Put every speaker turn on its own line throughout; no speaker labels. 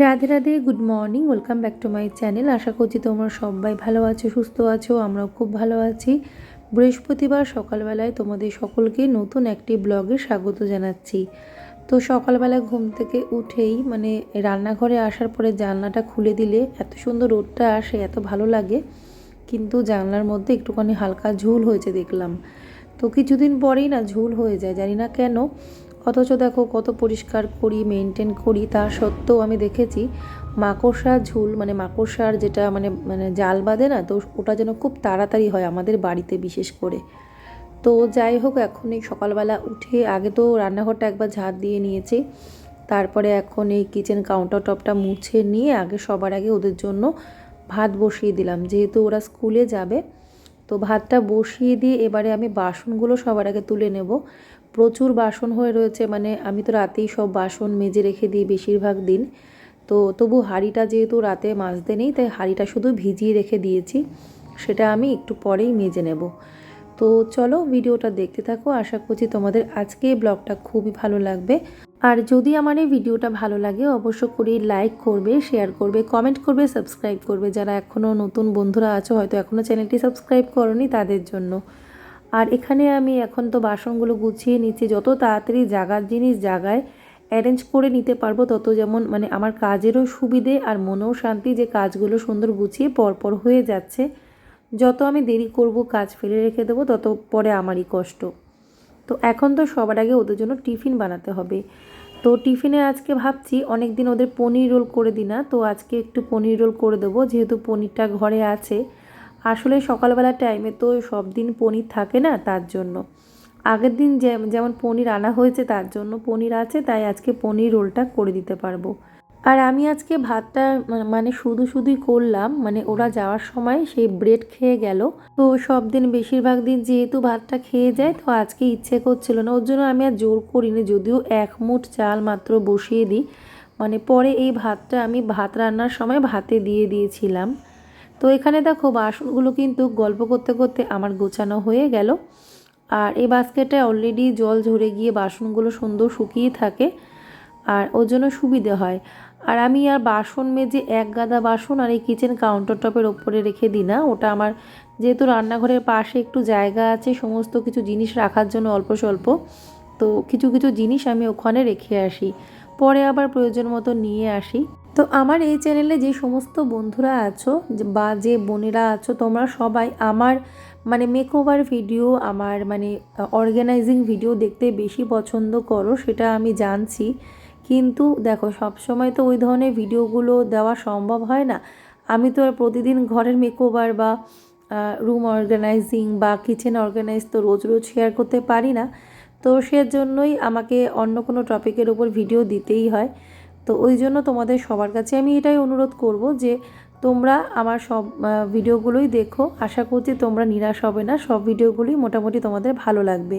Radhe Radhe good morning welcome back to my channel আশা করছি তোমরা সবাই ভালো আছো, সুস্থ আছো, আমরাও খুব ভালো আছি। বৃহস্পতিবার সকালবেলায় তোমাদের সকলকে নতুন একটি ব্লগে স্বাগত জানাচ্ছি। তো সকালবেলা ঘুম থেকে উঠেই মানে রান্নাঘরে আসার পরে জানলাটা খুলে দিলে এত সুন্দর রোদটা আসে, এত ভালো লাগে। কিন্তু জানলার মধ্যে একটুখানি হালকা ঝুল হয়েছে দেখলাম। তো কিছুদিন পরেই না ঝুল হয়ে যায়, জানি না কেন। অথচ দেখো কত পরিষ্কার করি মেনটেন করি তা সত্ত্বেও আমি দেখেছি মাকড়সা ঝুল মানে মাকড়সার যেটা মানে মানে জাল বাঁধে না, তো ওটা যেন খুব তাড়াতাড়ি হয় আমাদের বাড়িতে বিশেষ করে। তো যাই হোক, এখন এই সকালবেলা উঠে আগে তো রান্নাঘরটা একবার ঝাড় দিয়ে নিয়েছি, তারপরে এখন এই কিচেন কাউন্টার টপটা মুছে নিয়ে আগে সবার আগে ওদের জন্য ভাত বসিয়ে দিলাম। যেহেতু ওরা স্কুলে যাবে, তো ভাতটা বসিয়ে দিয়ে এবারে আমি বাসনগুলো সবার আগে তুলে নেব। প্রচুর বাসন হয়ে রয়েছে মানে আমি তো রাতেই সব বাসন মেজে রেখে দিই বেশিরভাগ দিন। তো তবু হাঁড়িটা যেহেতু রাতে মাজতে নেই, তাই হাঁড়িটা শুধু ভিজিয়ে রেখে দিয়েছি। সেটা আমি একটু পরেই মেজে নেব। তো চলো ভিডিওটা দেখতে থাকো। আশা করছি তোমাদের আজকে ব্লগটা খুবই ভালো লাগবে। আর যদি আমার এই ভিডিওটা ভালো লাগে, অবশ্য করে লাইক করবে, শেয়ার করবে, কমেন্ট করবে, সাবস্ক্রাইব করবে। যারা এখনও নতুন বন্ধুরা আছো, হয়তো এখনও চ্যানেলটি সাবস্ক্রাইব করনি তাদের জন্য। আর এখানে আমি এখন তো বাসনগুলো গুছিয়ে নিচ্ছি। যত তাড়াতাড়ি জাগার জিনিস জাগায় অ্যারেঞ্জ করে নিতে পারব, তত যেমন মানে আমার কাজেরও সুবিধে আর মনেও শান্তি যে কাজগুলো সুন্দর গুছিয়ে পরপর হয়ে যাচ্ছে। যত আমি দেরি করব, কাজ ফেলে রেখে দেবো, তত পরে আমারই কষ্ট। তো এখন তো সবার আগে ওদের জন্য টিফিন বানাতে হবে। তো টিফিনে আজকে ভাবছি অনেক দিন ওদের পনির রোল করে দিই না, তো আজকে একটু পনির রোল করে দেবো, যেহেতু পনিরটা ঘরে আছে। আসলে সকালবেলার টাইমে তো সব দিন পনির থাকে না তার জন্য। আগের দিন যেমন পনির আনা হয়েছে তার জন্য পনির আছে, তাই আজকে পনির রোলটা করে দিতে পারব। আর আমি আজকে ভাতটা মানে শুধু শুধুই করলাম মানে ওরা যাওয়ার সময় সেই ব্রেড খেয়ে গেল। তো সব দিন বেশিরভাগ দিন যেহেতু ভাতটা খেয়ে যায়, তো আজকে ইচ্ছে করছিল না। ওর জন্য আমি আর জোর করিনি, যদিও এক মুঠ চাল মাত্র বসিয়ে দিই। মানে পরে এই ভাতটা আমি ভাত রান্নার সময় ভাতে দিয়ে দিয়েছিলাম। তো এখানে দেখো বাসনগুলো কিন্তু গল্প করতে করতে আমার গোছানো হয়ে গেল। আর এই বাস্কেটে অলরেডি জল ঝরে গিয়ে বাসনগুলো সুন্দর শুকিয়ে থাকে। আর ওর জন্য সুবিধে হয়। আর আমি আর বাসন মেজে এক গাদা বাসন আর এই কিচেন কাউন্টার টপের ওপরে রেখে দিই না। ওটা আমার যেহেতু রান্নাঘরের পাশে একটু জায়গা আছে, সমস্ত কিছু জিনিস রাখার জন্য অল্প স্বল্প। তো কিছু কিছু জিনিস আমি ওখানে রেখে আসি। পরে আবার প্রয়োজন মতো নিয়ে আসি। তো আমার এই চ্যানেলে যে সমস্ত বন্ধুরা আছো বা যে বোনেরা আছো, তোমরা সবাই আমার মানে মেকওভার ভিডিও আমার মানে অর্গানাইজিং ভিডিও দেখতে বেশি পছন্দ করো, সেটা আমি জানছি। কিন্তু দেখো সব সময় তো ওই ধরনের ভিডিওগুলো দেওয়া সম্ভব হয় না। আমি তো আর প্রতিদিন ঘরের মেকওভার বা রুম অর্গানাইজিং বা কিচেন অর্গানাইজ তো রোজ রোজ শেয়ার করতে পারি না। তো সেজন্যই আমাকে অন্য কোনো টপিকের ওপর ভিডিও দিতেই হয়। তো ওই জন্য তোমাদের সবার কাছে আমি এটাই অনুরোধ করব যে, তোমরা আমার সব ভিডিওগুলোই দেখো। আশা করছি তোমরা নিরাশ হবে না, সব ভিডিওগুলোই মোটামুটি তোমাদের ভালো লাগবে।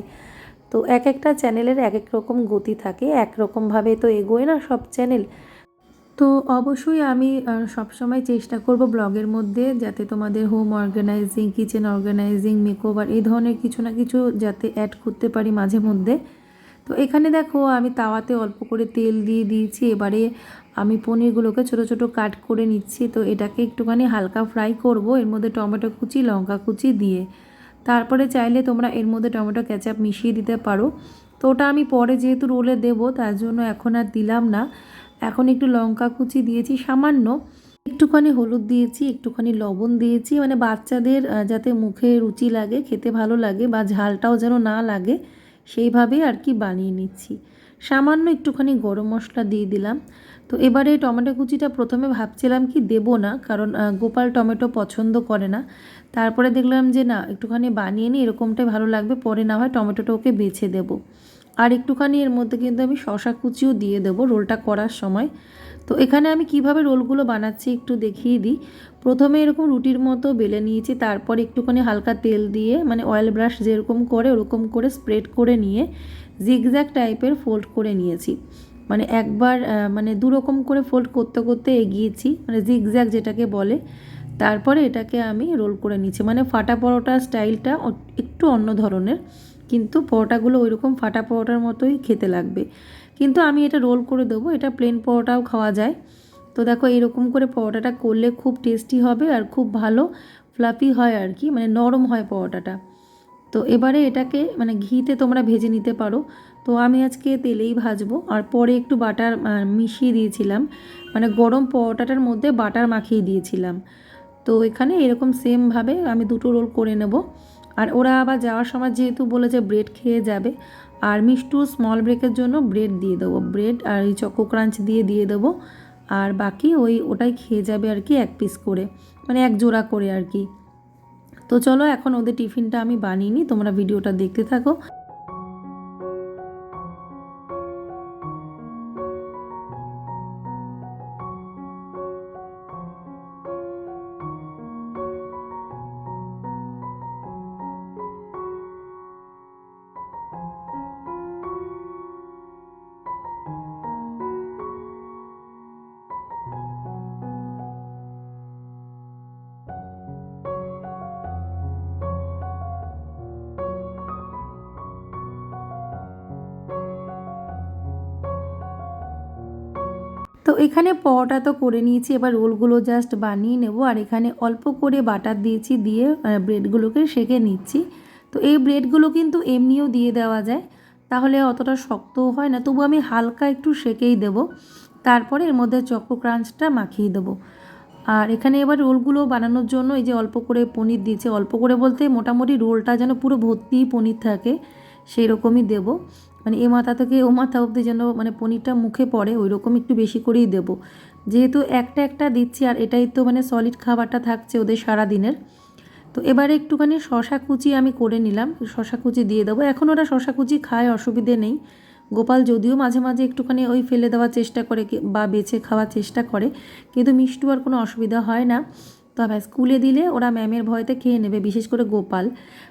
তো এক একটা চ্যানেলের এক এক রকম গতি থাকে, এক একরকমভাবে তো এগোয় না সব চ্যানেল। তো অবশ্যই আমি সবসময় চেষ্টা করব ব্লগের মধ্যে যাতে তোমাদের home organizing kitchen organizing makeover এই ধরনের কিছু না কিছু যাতে অ্যাড করতে পারি মাঝে মধ্যে। তো এখানে দেখো আমি তাওয়াতে অল্প করে তেল দিয়ে দিয়েছি, এবারে আমি পনিরগুলোকে ছোট ছোট কাট করে নিচ্ছি। তো এটাকে একটুখানি হালকা ফ্রাই করব, এর মধ্যে টমেটো কুচি, লঙ্কা কুচি দিয়ে। তারপরে চাইলে তোমরা এর মধ্যে টমেটো ক্যাচাপ মিশিয়ে দিতে পারো। তো ওটা আমি পরে যেহেতু রোলে দেবো, তার জন্য এখন আর দিলাম না। এখন একটু লঙ্কা কুচি দিয়েছি, সামান্য একটুখানি হলুদ দিয়েছি, একটুখানি লবণ দিয়েছি। মানে বাচ্চাদের যাতে মুখে রুচি লাগে, খেতে ভালো লাগে বা ঝালটাও যেন না লাগে সেইভাবেই আর কি বানিয়ে নিচ্ছি। সামান্য একটুখানি গরম মশলা দিয়ে দিলাম। তো এবারে টমেটো কুচিটা প্রথমে ভাবছিলাম কি দেব না, কারণ গোপাল টমেটো পছন্দ করে না। তারপরে দেখলাম যে না, একটুখানি বানিয়ে নিই, এরকমটাই ভালো লাগবে, পরে না হয় টমেটোটা ওকে বেছে দেবো। আর একটুখানি এর মধ্যে কিন্তু আমি শশা কুচিও দিয়ে দেবো রোলটা করার সময়। তো এখানে আমি কীভাবে রোলগুলো বানাচ্ছি একটু দেখিয়ে দিই। প্রথমে এরকম রুটির মতো বেলে নিয়েছি, তারপর একটুখানি হালকা তেল দিয়ে মানে অয়েল ব্রাশ যেরকম করে, ওরকম করে স্প্রেড করে নিয়ে জিগজ্যাগ টাইপের ফোল্ড করে নিয়েছি। মানে একবার মানে দুরকম করে ফোল্ড করতে করতে এগিয়েছি মানে জিগজ্যাগ যেটাকে বলে, তারপরে এটাকে আমি রোল করে নিচ্ছি। মানে ফাটা পরোটা স্টাইলটা একটু অন্য ধরনের, কিন্তু পরোটাগুলো ওই রকম ফাটা পরোটার মতোই খেতে লাগবে। কিন্তু আমি এটা রোল করে দেবো, এটা প্লেন পরোটাও খাওয়া যায়। তো দেখো এরকম করে পরোটাটা করলে খুব টেস্টি হবে আর খুব ভালো ফ্লাফি হয় আর কি মানে নরম হয় পরোটাটা। তো এবারে এটাকে মানে ঘিতে তোমরা ভেজে নিতে পারো। তো আমি আজকে তেলেই ভাজবো আর পরে একটু বাটার মিশিয়ে দিয়েছিলাম। মানে গরম পরোটাটার মধ্যে বাটার মাখিয়ে দিয়েছিলাম। তো এখানে এরকম সেমভাবে আমি দুটো রোল করে নেব। আর ওরা আবার যাওয়ার সময় যেহেতু বলেছে ব্রেড খেয়ে যাবে, আর মিষ্টু স্মল ব্রেকের জন্য ব্রেড দিয়ে দেবো। ব্রেড আর এই চকো ক্রাঞ্চ দিয়ে দিয়ে দেবো। আর বাকি ওই ওটাই খেয়ে যাবে আর কি এক পিস করে। মানে এক জোড়া করে আর কি। তো চলো এখন ওদের টিফিনটা আমি বানিয়ে নিই, তোমরা ভিডিওটা দেখতে থাকো। এখানে পরোটা তো করে নিয়েছি, এবার রোলগুলো জাস্ট বানিয়ে নেব। আর এখানে অল্প করে বাটার দিয়েছি, দিয়ে ব্রেডগুলোকে সেঁকে নিচ্ছি। তো এই ব্রেডগুলো কিন্তু এমনিও দিয়ে দেওয়া যায়, তাহলে অতটা শক্তও হয় না। তবু আমি হালকা একটু সেঁকেই দেবো। তারপরে এর মধ্যে চকো ক্রাঞ্চটা মাখিয়ে দেবো। আর এখানে এবার রোলগুলো বানানোর জন্য এই যে অল্প করে পনির দিয়েছে, অল্প করে বলতে মোটামুটি রোলটা যেন পুরো ভর্তি পনির থাকে সেই রকমই দেবো। মানে এ মাথা থেকে ও মাথা অবধি যেন মানে পনিরটা মুখে পড়ে ওই রকম একটু বেশি করেই দেবো। যেহেতু একটা একটা দিচ্ছি আর এটাই তো মানে সলিড খাবারটা থাকছে ওদের সারা দিনের তো এবারে একটুখানি শশা কুচি আমি করে নিলাম শশা কুচি দিয়ে দেবো। এখন ওরা শশা কুচি খায়, অসুবিধে নেই। গোপাল যদিও মাঝে মাঝে একটুখানি ওই ফেলে দেওয়ার চেষ্টা করে বা বেছে খাওয়ার চেষ্টা করে, কিন্তু মিষ্টু আর কোনো অসুবিধা হয় না। তবে স্কুলে দিলে ওরা ম্যামের ভয়তে খেয়ে নেবে, বিশেষ করে গোপাল।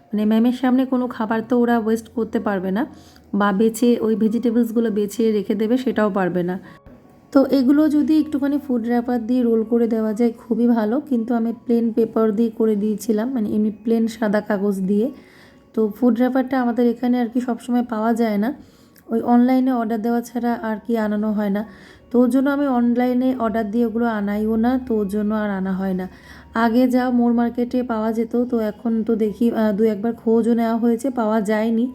মানে ম্যামের সামনে কোনো খাবার তো ওরা ওয়েস্ট করতে পারবে না বা বেছে, ওই ভেজিটেবলসগুলো বেছে রেখে দেবে সেটাও পারবে না। তো এগুলো যদি একটুখানি ফুড র্যাপার দিয়ে রোল করে দেওয়া যায় খুবই ভালো। কিন্তু আমি প্লেন পেপার দিয়ে করে দিয়েছিলাম মানে এমনি প্লেন সাদা কাগজ দিয়ে। তো ফুড র্যাপারটা আমাদের এখানে আর কি সবসময় পাওয়া যায় না। ওই অনলাইনে অর্ডার দেওয়া ছাড়া আর কি আনানো হয় না। তো ওর জন্য আমি অনলাইনে অর্ডার দিয়ে ওগুলো আনাইও না তো ওর জন্য আর আনা হয় না। আগে যা মোর মার্কেটে পাওয়া যেত, তো এখন তো দেখি দু একবার খোঁজও নেওয়া হয়েছে, পাওয়া যায়নি।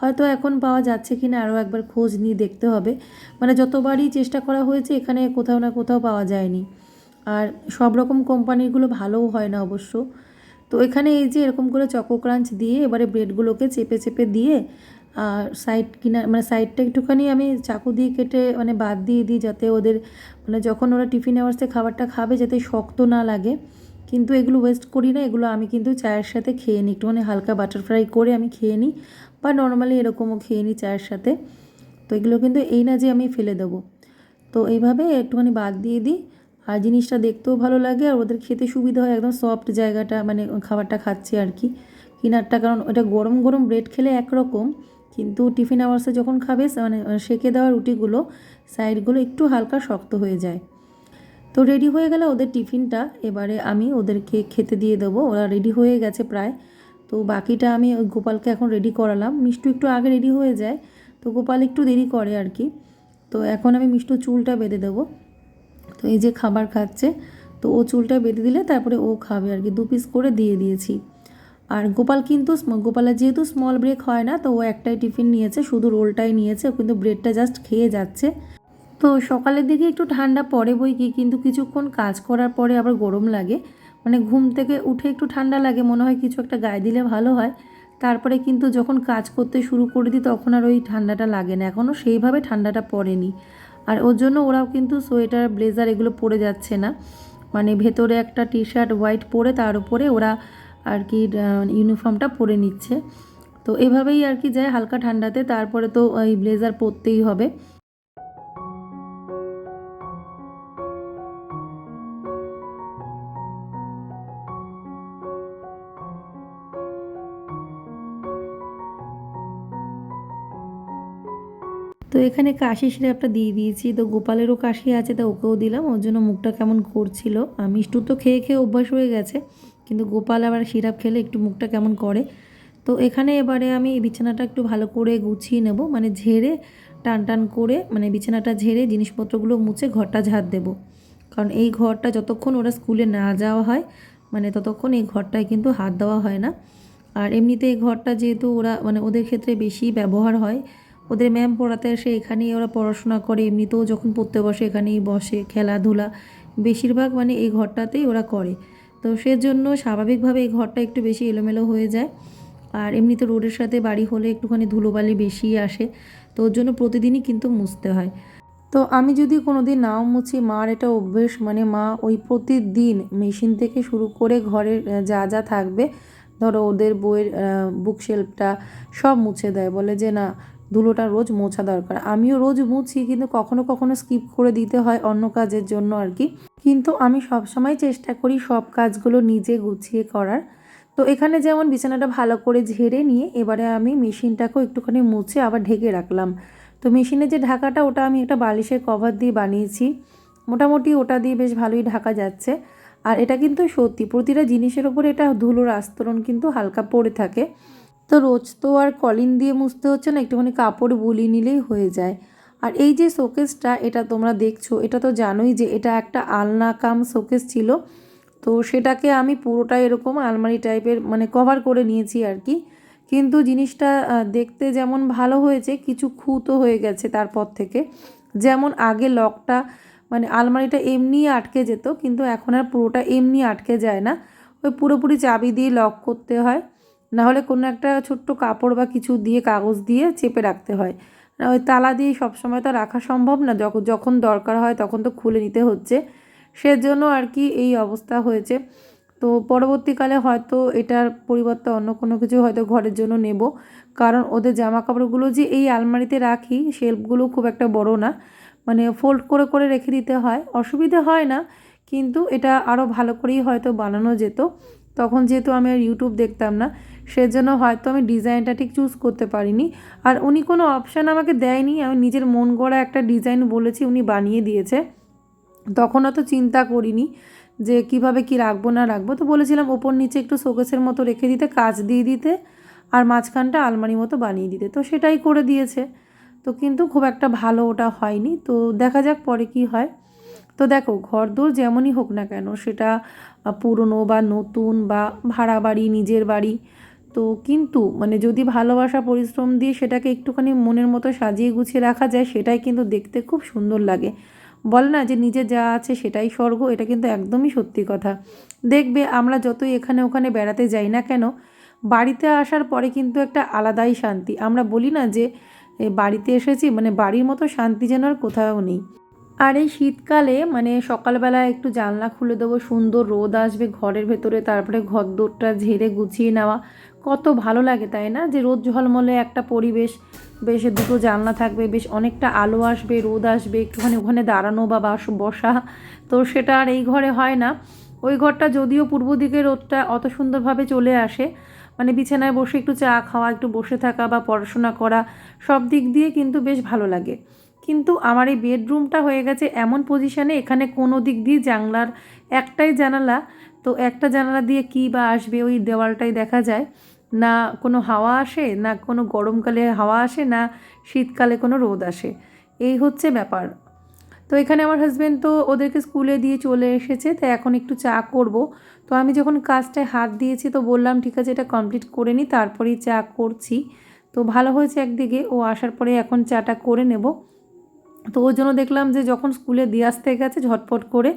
হয়তো এখন পাওয়া যাচ্ছে কি না আরও একবার খোঁজ নিয়ে দেখতে হবে। মানে যতবারই চেষ্টা করা হয়েছে, এখানে কোথাও না কোথাও পাওয়া যায়নি। আর সব রকম কোম্পানিগুলো ভালোও হয় না অবশ্য। তো এখানে এই যে এরকম করে চকো ক্রাঞ্চ দিয়ে, এবারে ব্রেডগুলোকে চেপে চেপে দিয়ে আর সাইড কিনা মানে সাইডটা একটুখানি আমি চাকু দিয়ে কেটে মানে বাদ দিয়ে দিই যাতে ওদের মানে যখন ওরা টিফিন আওয়ার্সে খাবারটা খাবে যাতে শক্ত না লাগে। কিন্তু এগুলো ওয়েস্ট করি না, এগুলো আমি কিন্তু চায়ের সাথে খেয়ে নিই। একটুখানি হালকা বাটার ফ্রাই করে আমি খেয়ে নিই বা নর্মালি এরকমও খেয়ে নিই চায়ের সাথে। তো এগুলো কিন্তু এই না যে আমি ফেলে দেবো। তো এইভাবে একটুখানি বাদ দিয়ে দিই। আর জিনিসটা দেখতেও ভালো লাগে আর ওদের খেতে সুবিধা হয়। একদম সফট জায়গাটা মানে খাবারটা খাচ্ছে আর কি। কিনারটা, কারণ ওটা গরম গরম ব্রেড খেলে একরকম। কিন্তু টিফিন আওয়ার্সে যখন খাবে মানে সেকে দেওয়া রুটিগুলো, সাইডগুলো একটু হালকা শক্ত হয়ে যায়। তো রেডি হয়ে গেলে ওদের টিফিনটা। এবারে আমি ওদেরকে খেতে দিয়ে দেবো। ওরা রেডি হয়ে গেছে প্রায়। তো বাকিটা আমি ওই গোপালকে এখন রেডি করালাম। মিষ্টু একটু আগে রেডি হয়ে যায়। তো গোপাল একটু দেরি করে আর কি। তো এখন আমি মিষ্টু চুলটা বেঁধে দেবো। তো এই যে খাবার খাচ্ছে, তো ও চুলটা বেঁধে দিলে তারপরে ও খাবে আর কি। দু পিস করে দিয়ে দিয়েছি। আর গোপাল কিন্তু গোপালের যেহেতু স্মল ব্রেক হয় না, তো ও একটাই টিফিন নিয়েছে, শুধু রোলটাই নিয়েছে কিন্তু ব্রেডটা জাস্ট খেয়ে যাচ্ছে। তো সকালের দিকে একটু ঠান্ডা পড়ে বই কি, কিন্তু কিছুক্ষণ কাজ করার পরে আবার গরম লাগে। মানে ঘুম থেকে উঠে একটু ঠান্ডা লাগে, মনে হয় কিছু একটা গায়ে দিলে ভালো হয়। তারপরে কিন্তু যখন কাজ করতে শুরু করে দিই, তখন আর ওই ঠান্ডাটা লাগে না এখনও সেইভাবে ঠান্ডাটা পড়েনি। আর ওর জন্য ওরাও কিন্তু সোয়েটার, ব্লেজার এগুলো পরে যাচ্ছে না। মানে ভেতরে একটা টি শার্ট হোয়াইট পরে তার উপরে ওরা আর কি ইউনিফর্মটা পরে নিচ্ছে। তো এভাবেই আর কি যায় হালকা ঠান্ডাতে, তারপরে তো ওই ব্লেজার পরতেই হবে। তো এখানে কাশি সিরাপটা দিয়ে দিয়েছি। তো গোপালেরও কাশি আছে, তা ওকেও দিলাম। ওর জন্য মুখটা কেমন করছিল মিষ্টু তো খেয়ে খেয়ে অভ্যাস হয়ে গেছে। কিন্তু গোপাল আবার সিরাপ খেলে একটু মুখটা কেমন করে। তো এখানে এবারে আমি বিছানাটা একটু ভালো করে গুছিয়ে নেব মানে ঝেড়ে টান টান করে মানে বিছানাটা ঝেড়ে জিনিসপত্রগুলো মুছে ঘরটা ঝাড় দেবো। কারণ এই ঘরটা যতক্ষণ ওরা স্কুলে না যাওয়া হয় মানে ততক্ষণ এই ঘরটায় কিন্তু হাত দেওয়া হয় না। আর এমনিতে এই ঘরটা যেহেতু ওরা মানে ওদের ক্ষেত্রে বেশি ব্যবহার হয়, ওদের ম্যাম পড়াতে আসে এখানেই ওরা পড়াশোনা করে, এমনিতেও যখন পড়তে বসে এখানেই বসে, খেলাধুলা, বেশিরভাগ মানে এই ঘরটাতেই ওরা করে। তো সেজন্য স্বাভাবিকভাবে এই ঘরটা একটু বেশি এলোমেলো হয়ে যায়। আর এমনিতে রোডের সাথে বাড়ি হলে একটুখানি ধুলোবালি বেশি আসে, তো ওর জন্য প্রতিদিনই কিন্তু মুছতে হয়। তো আমি যদি কোনো দিন নাও মুছি, মার এটা অভ্যেস মানে মা ওই প্রতিদিন মেশিন থেকে শুরু করে ঘরের যা যা থাকবে, ধরো ওদের বইয়ের বুক শেলফটা সব মুছে দেয়। বলে যে না ধুলোটা রোজ মোছা দরকার। আমিও রোজ মুছি, কিন্তু কখনো কখনো স্কিপ করে দিতে হয় অন্য কাজের জন্য আর কি। কিন্তু আমি সবসময় চেষ্টা করি সব কাজগুলো নিজে গুছিয়ে করার। তো এখানে যেমন বিছানাটা ভালো করে ঝেড়ে নিয়ে, এবারে আমি মেশিনটাকেও একটুখানি মুছে আবার ঢেকে রাখলাম। তো মেশিনে যে ঢাকাটা, ওটা আমি একটা বালিশের কভার দিয়ে বানিয়েছি। মোটামুটি ওটা দিয়ে বেশ ভালোই ঢাকা যাচ্ছে। আর এটা কিন্তু সত্যি, প্রতিটা জিনিসের ওপর এটা ধুলোর আস্তরণ কিন্তু হালকা পড়ে থাকে। তো রোজ তো আর কলিন দিয়ে মুছতে হচ্ছে না, একটুখানি কাপড় বুলিয়ে নিলেই হয়ে যায়। আর এই যে শোকেসটা, এটা তোমরা দেখছ, এটা তো জানোই যে এটা একটা আলনা কাম শোকেস ছিল। তো সেটাকে আমি পুরোটা এরকম আলমারি টাইপের মানে কভার করে নিয়েছি আর কি। কিন্তু জিনিসটা দেখতে যেমন ভালো হয়েছে, কিছু খুঁতো হয়ে গেছে তারপর থেকে। যেমন আগে লকটা মানে আলমারিটা এমনি আটকে যেত, কিন্তু এখন আর পুরোটা এমনি আটকে যায় না। ওই পুরোপুরি চাবি দিয়ে লক করতে হয়। না হলে কোনো একটা ছোট্ট কাপড় বা কিছু দিয়ে, কাগজ দিয়ে চেপে রাখতে হয়। না ওই তালা দিয়ে সবসময় তো রাখা সম্ভব না। যখন যখন দরকার হয় তখন তো খুলে নিতে হচ্ছে। সেজন্য আর কি এই অবস্থা হয়েছে। তো পরবর্তীকালে হয়তো এটার পরিবর্তে অন্য কোনো কিছু হয়তো ঘরের জন্য নেব। কারণ ওদের জামা কাপড়গুলো যে এই আলমারিতে রাখি, শেলফগুলো খুব একটা বড় না। মানে ফোল্ড করে করে রেখে দিতে হয়। অসুবিধে হয় না। কিন্তু এটা আরও ভালো করেই হয়তো বানানো যেত। তখন যেহেতু আমি আর ইউটিউব দেখতাম না সেজন্য হয়তো আমি ডিজাইনটা ঠিক চুজ করতে পারিনি। আর উনি কোনো অপশান আমাকে দেয়নি, আমি নিজের মন গড়া একটা ডিজাইন বলেছি উনি বানিয়ে দিয়েছে। তখন অত চিন্তা করিনি যে কীভাবে কি রাখব, না রাখব। তো বলেছিলাম ওপর নিচে একটু শোকেসের মতো রেখে দিতে কাজ দিয়ে দিতে আর মাঝখানটা আলমারি মতো বানিয়ে দিতে। তো সেটাই করে দিয়েছে। তো কিন্তু খুব একটা ভালো ওটা হয়নি। তো দেখা যাক পরে কি হয়। তো দেখো ঘর দোর যেমনই হোক না কেন, সেটা পুরনো বা নতুন বা ভাড়া বাড়ি, নিজের বাড়ি তো কিন্তু মানে যদি ভালোবাসা, পরিশ্রম দিয়ে সেটাকে একটুখানি মনের মতো সাজিয়ে গুছিয়ে রাখা যায়, সেটাই কিন্তু দেখতে খুব সুন্দর লাগে। বলে না যে নিজে যা আছে সেটাই স্বর্গ, এটা কিন্তু একদমই সত্যি কথা। দেখবে আমরা যতই এখানে ওখানে বেড়াতে যাই না কেন, বাড়িতে আসার পরে কিন্তু একটা আলাদাই শান্তি। আমরা বলি না যে বাড়িতে এসেছি মানে বাড়ির মতো শান্তি যেন আর কোথাও নেই। আর এই শীতকালে মানে সকালবেলা একটু জানলা খুলে দেবো, সুন্দর রোদ আসবে ঘরের ভেতরে, তারপরে ঘর দোরটা ঝেড়ে গুছিয়ে নেওয়া। কত ভালো লাগে, তাই না? যে রোদ ঝলমলে একটা পরিবেশ, বেশ দুটো জানলা থাকবে, বেশ অনেকটা আলো আসবে, রোদ আসবে, একটুখানি ওখানে দাঁড়ানো বা বাস, বসা। তো সেটা আর এই ঘরে হয় না। ওই ঘরটা যদিও পূর্ব দিকে রোদটা অত সুন্দরভাবে চলে আসে মানে বিছানায় বসে একটু চা খাওয়া, একটু বসে থাকা বা পড়াশোনা করা, সব দিক দিয়ে কিন্তু বেশ ভালো লাগে। কিন্তু আমার এই বেডরুমটা হয়ে গেছে এমন পজিশানে এখানে কোনো দিক দিয়ে জানলার একটাই জানালা, তো একটা জানালা দিয়ে কী বা আসবে, ওই দেওয়ালটাই দেখা যায়। না কোনো হাওয়া আসে, না কোনো গরমকালে হাওয়া আসে, না শীতকালে কোনো রোদ আসে। এই হচ্ছে ব্যাপার। তো এখানে আমার হাজব্যান্ড তো ওদেরকে স্কুলে দিয়ে চলে এসেছে, তাই এখন একটু চা করব। তো আমি যখন কাজটায় হাত দিয়েছি, তো বললাম, ঠিক আছে, এটা কমপ্লিট করে নিই তারপরেই চা করছি। তো ভালো হয়েছে একদিকে, ও আসার পরে এখন চাটা করে নেব। তো ওর জন্য দেখলাম যে যখন স্কুলে দিয়ে আসতে গেছে, ঝটপট করে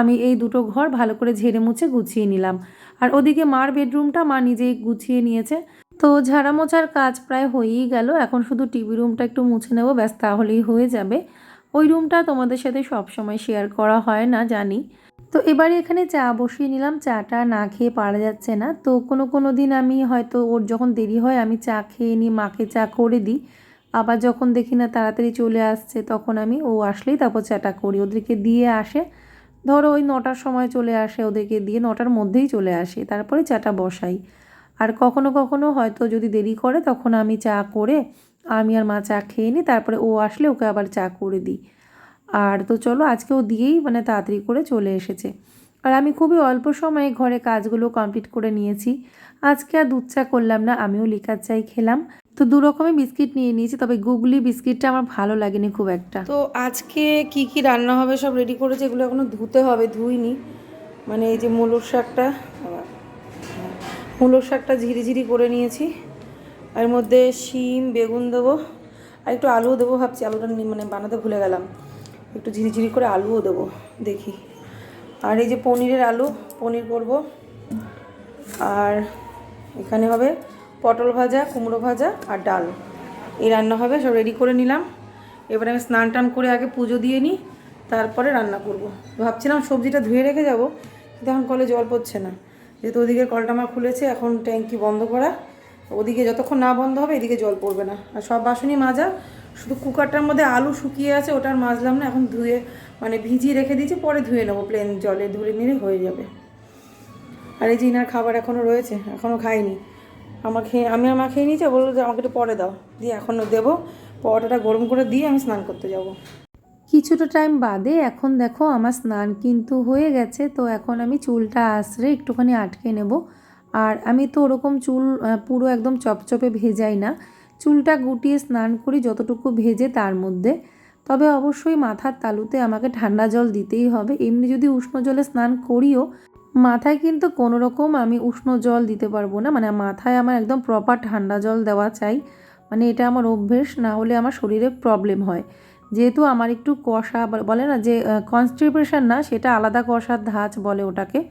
আমি এই দুটো ঘর ভালো করে ঝেড়ে মুছে গুছিয়ে নিলাম। আর ওদিকে মার বেডরুমটা মা নিজেই গুছিয়ে নিয়েছে। তো ঝাড়া মোছার কাজ প্রায় হয়েই গেল। এখন শুধু টিভি রুমটা একটু মুছে নেব, ব্যাস তাহলেই হয়ে যাবে। ওই রুমটা তোমাদের সাথে সব সময় শেয়ার করা হয় না, জানি। তো এবারে এখানে চা বসিয়ে নিলাম। চাটা না খেয়ে পারা যাচ্ছে না। তো কোনো কোনো দিন আমি হয়তো ওর যখন দেরি হয়, আমি চা খেয়ে নিই, মাকে চা করে দিই। আবার যখন দেখি না তাড়াতাড়ি চলে আসছে, তখন আমি, ও আসলেই তারপর চাটা করি। ওদেরকে দিয়ে আসে। ধরো ওই নটার সময় চলে আসে, ওদেরকে দিয়ে নটার মধ্যেই চলে আসে, তারপরে চাটা বসাই। আর কখনো কখনো হয়তো যদি দেরি করে, তখন আমি চা করে, আমি আর মা চা খেয়ে নিই, তারপরে ও আসলে ওকে আবার চা করে দিই। আর তো চলো, আজকে ও দিয়েই মানে তাড়াতাড়ি করে চলে এসেছে। আর আমি খুবই অল্প সময়ে ঘরে কাজগুলো কমপ্লিট করে নিয়েছি। আজকে আর দুধ চা করলাম না, আমিও লিকার চাই খেলাম। তো দু রকমের বিস্কিট নিয়ে নিয়েছি, তবে গুগলি বিস্কিটটা আমার ভালো লাগেনি খুব একটা। তো আজকে কি কি রান্না হবে সব রেডি করেছে, এগুলো এখনও ধুতে হবে, ধুইনি। মানে এই যে মূলোর শাকটা মূলোর শাকটা ঝিরিঝিরি করে নিয়েছি। এর মধ্যে শিম, বেগুন দেবো, আর একটু আলুও দেবো ভাবছি, আলুটা মানে বানাতে ভুলে গেলাম। একটু ঝিরিঝিরি করে আলুও দেবো, দেখি। আর এই যে পনিরের আলু, পনির করব। আর এখানে হবে পটল ভাজা, কুমড়ো ভাজা আর ডাল। এই রান্না হবে, সব রেডি করে নিলাম। এবারে আমি স্নান টান করে আগে পুজো দিয়ে নিই, তারপরে রান্না করব। ভাবছিলাম সবজিটা ধুয়ে রেখে যাব, কিন্তু এখন কলে জল পড়ছে না। যেহেতু ওদিকে কলটা আমার খুলেছে, এখন ট্যাঙ্কি বন্ধ করা। ওদিকে যতক্ষণ না বন্ধ হবে, এদিকে জল পড়বে না। আর সব বাসনই মাজা, শুধু কুকারটার মধ্যে আলু শুকিয়ে আছে ওটার মাজলাম না। এখন ধুয়ে মানে ভিজিয়ে রেখে দিয়েছি, পরে ধুয়ে নেব। প্লেন জলে ধুয়ে নিলে হয়ে যাবে। আর এই যে খাবার এখনও রয়েছে এখনও খাইনি। আমার খেয়ে আমি আমার খেয়ে নিয়েছি বলল যে আমাকে একটু পরে দাও। দিয়ে এখনও দেবো। পরোটাটা গরম করে দিয়ে আমি স্নান করতে যাব। কিছুটা টাইম বাদে এখন দেখো আমার স্নান কিন্তু হয়ে গেছে, তো এখন আমি চুলটা আশ্রে একটুখানি আটকে নেব। আর আমি তো ওরকম চুল পুরো একদম চপচপে ভেজাই না। চুলটা গুটিয়ে স্নান করি যতটুকু ভেজে তার মধ্যে। তবে অবশ্যই মাথার তালুতে আমাকে ঠান্ডা জল দিতেই হবে। এমনি যদি উষ্ণ জলে স্নান করিও মাথায় কিন্তু কোনো রকম আমি উষ্ণ জল দিতে পারব না। মানে মাথায় আমার একদম প্রপার ঠান্ডা জল দেওয়া চাই। মানে এটা আমার অভ্যেস, না হলে আমার শরীরে প্রবলেম হয়। যেহেতু আমার একটু কষা বলে- না যে কনস্টিপেশন না, সেটা আলাদা কষার ধাঁচ বলে ওটাকে।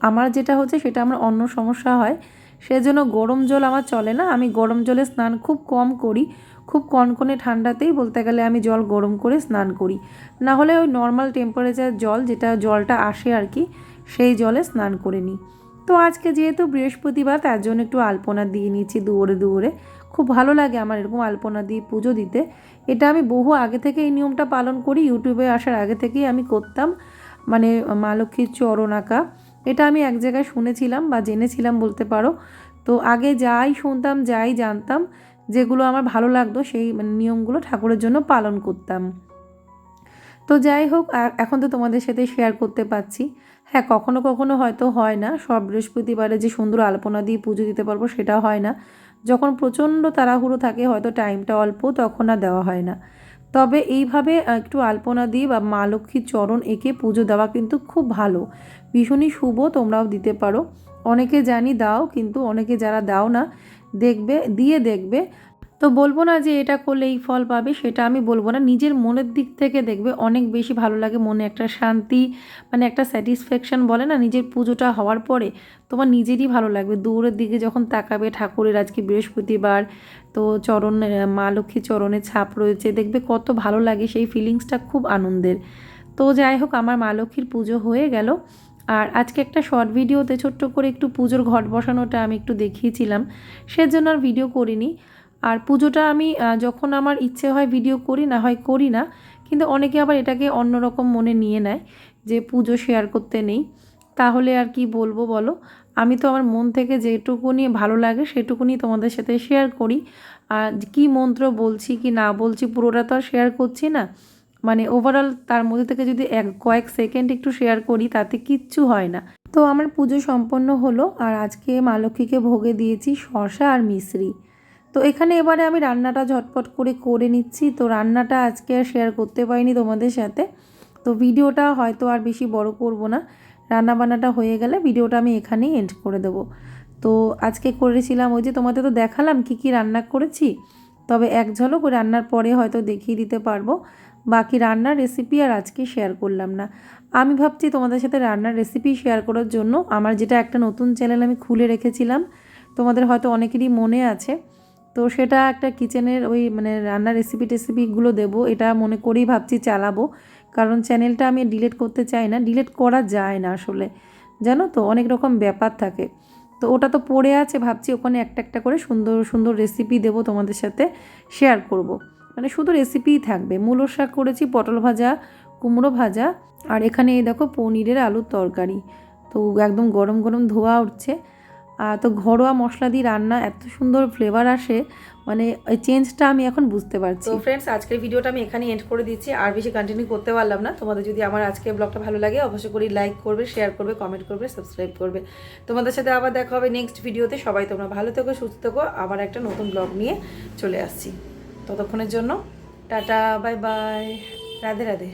আমার যেটা হচ্ছে সেটা আমার অন্য সমস্যা হয়। সেজন্য গরম জল আমার চলে না। আমি গরম জলে স্নান খুব কম করি। খুব কনকনে ঠান্ডাতেই বলতে গেলে আমি জল গরম করে স্নান করি। না হলে ওই নর্মাল টেম্পারেচার জল, যেটা জলটা আসে আর কি সেই জলে স্নান করে নিই। তো আজকে যেহেতু বৃহস্পতিবার, তার জন্য একটু আলপনা দিয়ে নিয়েছি দুয়ারে দুয়ারে। খুব ভালো লাগে আমার এরকম আলপনা দিয়ে পুজো দিতে। এটা আমি বহু আগে থেকে এই নিয়মটা পালন করি, ইউটিউবে আসার আগে থেকেই আমি করতাম। মানে মা লক্ষ্মীর চরণ আঁকা। এটা আমি এক জায়গায় শুনেছিলাম বা জেনেছিলাম বলতে পারো। তো আগে যাই শুনতাম, যাই জানতাম, যেগুলো আমার ভালো লাগতো সেই নিয়মগুলো ঠাকুরের জন্য পালন করতাম। তো যাই হোক এখন তো তোমাদের সাথে শেয়ার করতে পারছি। হ্যাঁ কখনো কখনো হয়তো হয় না। সব বৃহস্পতিবারে যে সুন্দর আলপনা দিয়ে পুজো দিতে পারব সেটা হয় না। যখন প্রচণ্ড তাড়াহুড়ো থাকে, হয়তো টাইমটা অল্প, তখন আর দেওয়া হয় না। তবে এইভাবে একটু আলপনা দিয়ে বা মা লক্ষ্মীর চরণ এঁকে পুজো দেওয়া কিন্তু খুব ভালো। ভীষণই শুভ, তোমরাও দিতে পারো। অনেকে জানি দাও, কিন্তু অনেকে যারা দাও না, দেখবে, দিয়ে দেখবে। তো বলব না যে এটা করলে এই ফল পাবে, সেটা আমি বলব না। নিজের মনের দিক থেকে দেখবে অনেক বেশি ভালো লাগে মনে, একটা শান্তি মানে একটা স্যাটিসফ্যাকশন বলে না, নিজের পুজোটা হওয়ার পরে তোমার নিজেরই ভালো লাগবে। দূরের দিকে যখন তাকাবে ঠাকুরের, আজকে বৃহস্পতিবার, তো চরণ, মা লক্ষ্মী চরণে ছাপ রয়েছে, দেখবে কত ভালো লাগে সেই ফিলিংসটা খুব আনন্দের। তো যাই হোক, আমার মা লক্ষ্মীর পুজো হয়ে গেল। আর আজকে একটা শর্ট ভিডিওতে ছোট্ট করে একটু পুজোর ঘট বসানোটা আমি একটু দেখিয়েছিলাম, সেজন্য আর ভিডিও করিনি। আর পুজোটা আমি যখন আমার ইচ্ছে হয় ভিডিও করি, না হয় করি না, কিন্তু অনেকে আবার এটাকে অন্যরকম মনে নিয়ে নেয় যে পুজো শেয়ার করতে নেই। তাহলে আর কি বলব বলো? আমি তো আমার মন থেকে যেটুকুনি ভালো লাগে সেটুকুনি তোমাদের সাথে শেয়ার করি। আর কি মন্ত্র বলছি কি না বলছি, পুরোটা তো আর শেয়ার করছি না। মানে ওভারঅল তার মধ্যে থেকে যদি এক, কয়েক সেকেন্ড একটু শেয়ার করি, তাতে কিচ্ছু হয় না। তো আমার পুজো সম্পন্ন হলো, আর আজকে মা লক্ষ্মীকে ভোগে দিয়েছি শশা আর মিশ্রি। তো এখানে এবারে আমি রান্নাটা ঝটপট করে করে নিচ্ছি। তো রান্নাটা আজকে আর শেয়ার করতে পারিনি তোমাদের সাথে। তো ভিডিওটা হয়তো আর বেশি বড় করব না। রান্না বান্নাটা হয়ে গেলে ভিডিওটা আমি এখানেই এন্ড করে দেবো। তো আজকে করেছিলাম ওই যে তোমাদের তো দেখালাম কি কি রান্না করেছি। তবে এক ঝলক ওই রান্নার পরে হয়তো দেখিয়ে দিতে পারব। বাকি রান্নার রেসিপি আর আজকে শেয়ার করলাম না। আমি ভাবছি তোমাদের সাথে রান্নার রেসিপি শেয়ার করার জন্য আমার যেটা একটা নতুন চ্যানেল আমি খুলে রেখেছিলাম। তোমাদের হয়তো অনেকেরই মনে আছে। তো সেটা একটা কিচেনের ওই মানে রান্নার রেসিপি টেসিপিগুলো দেবো, এটা মনে করেই ভাবছি চালাবো। কারণ চ্যানেলটা আমি ডিলিট করতে চাই না ডিলিট করা যায় না আসলে। জানো তো, অনেক রকম ব্যাপার থাকে। তো ওটা তো পড়ে আছে, ভাবছি ওখানে একটা একটা করে সুন্দর সুন্দর রেসিপি দেবো তোমাদের সাথে শেয়ার করব। মানে শুধু রেসিপিই থাকবে। মূলো শাক করেছি, পটল ভাজা, কুমড়ো ভাজা, আর এখানে এই দেখো পনিরের আলুর তরকারি। তো একদম গরম গরম ধোয়া উঠছে। তো ঘরোয়া মশলা দিয়ে রান্না এত সুন্দর ফ্লেভার আসে মানে ওই চেঞ্জটা আমি এখন বুঝতে পারছি। তো ফ্রেন্ডস আজকের ভিডিওটা আমি এখানে এন্ড করে দিচ্ছি। আর বেশি কন্টিনিউ করতে পারলাম না। তোমাদের যদি আমার আজকের ব্লগটা ভালো লাগে, অবশ্যই করে লাইক করবে শেয়ার করবে কমেন্ট করবে সাবস্ক্রাইব করবে। তোমাদের সাথে আবার দেখা হবে নেক্সট ভিডিওতে। সবাই তোমরা ভালো থেকো, সুস্থ থেকো। আবার একটা নতুন ব্লগ নিয়ে চলে আসছি। ততক্ষণের জন্য, tata bye bye Radhe Radhe.